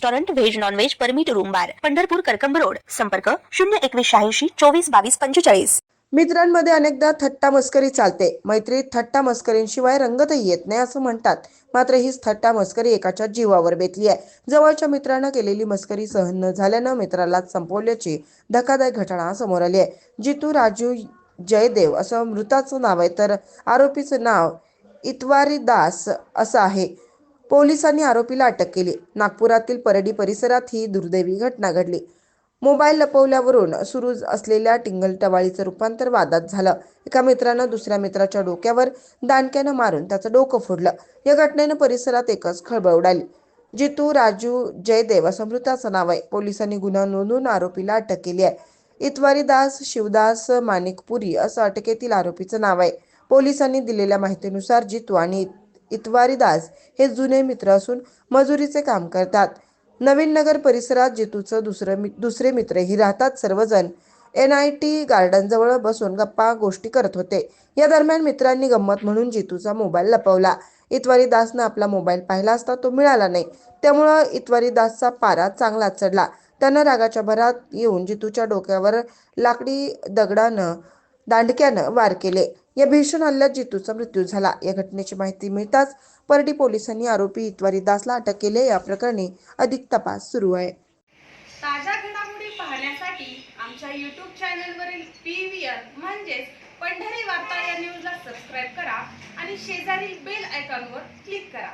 restaurant veg non veg permit room bar Pandharpur Karkamb road. संपर्क शून्य एकवीस शहाऐंशी चोवीस बावीस पंचेचाळीस. मित्रांमध्ये अनेकदा थट्टा मस्करी चालते. मैत्रीत थट्टा मस्करींशिवाय रंगतही येत नाही असं म्हणतात. मात्र हीच थट्टा मस्करी एकाच्या जीवावर बेतली आहे. जवळच्या मित्रानं केलेली मस्करी सहन न झाल्यानं मित्राला संपवल्याची धक्कादायक घटना समोर आली आहे. जितू राजू जयदेव असं मृताचं नाव आहे तर आरोपीचं नाव इतवारी दास असं आहे. पोलिसांनी आरोपीला अटक केली. नागपुरातील परडी परिसरात ही दुर्दैवी घटना घडली. मोबाईल लपवल्यावरून सुरू असलेल्या टिंगलटवाळीचं रूपांतर वादात झालं. एका मित्रानं दुसऱ्या मित्राच्या डोक्यावर दांडक्यानं मारून त्याचं डोकं फोडलं. या घटनेनं परिसरात एकच खळबळ उडाली. जितू राजू जयदेव असं मृताचं नाव आहे. पोलिसांनी गुन्हा नोंदवून आरोपीला अटक केली आहे. इतवारी दास शिवदास माणिकपुरी असं अटकेतील आरोपीचं नाव आहे. पोलिसांनी दिलेल्या माहितीनुसार जितू आणि इतवारी दास हे जुने मित्र असून मजुरीचे काम करतात. नवीन नगर परिसरात जितूचं दुसरं मि- दुसरे मित्रही राहतात सर्वजण. एन आय टी गार्डनजवळ बसून गप्पा गोष्टी करत होते. या दरम्यान मित्रांनी गंमत म्हणून जितूचा मोबाईल लपवला. इतवारी दासनं आपला मोबाईल पाहिला असता तो मिळाला नाही. त्यामुळं इतवारी दासचा पारा चांगलाच चढला. त्यानं रागाच्या भरात येऊन जितूच्या डोक्यावर लाकडी दगडानं दांडक्यानं वार केले. या भीषण हल्ल्यात जितूचा मृत्यू झाला. या घटनेची माहिती मिळताच परडी पोलिसांनी आरोपी इतवारी दासला अटक केली. या प्रकरणी अधिक तपास सुरू आहे. ताज्या घडामोडी पाहण्यासाठी आमच्या यूट्यूब चॅनलवरील पी व्ही आर म्हणजेच पंढरी वार्ता या न्यूजला सबस्क्राईब करा आणि शेजारील बेल आयकॉनवर क्लिक करा.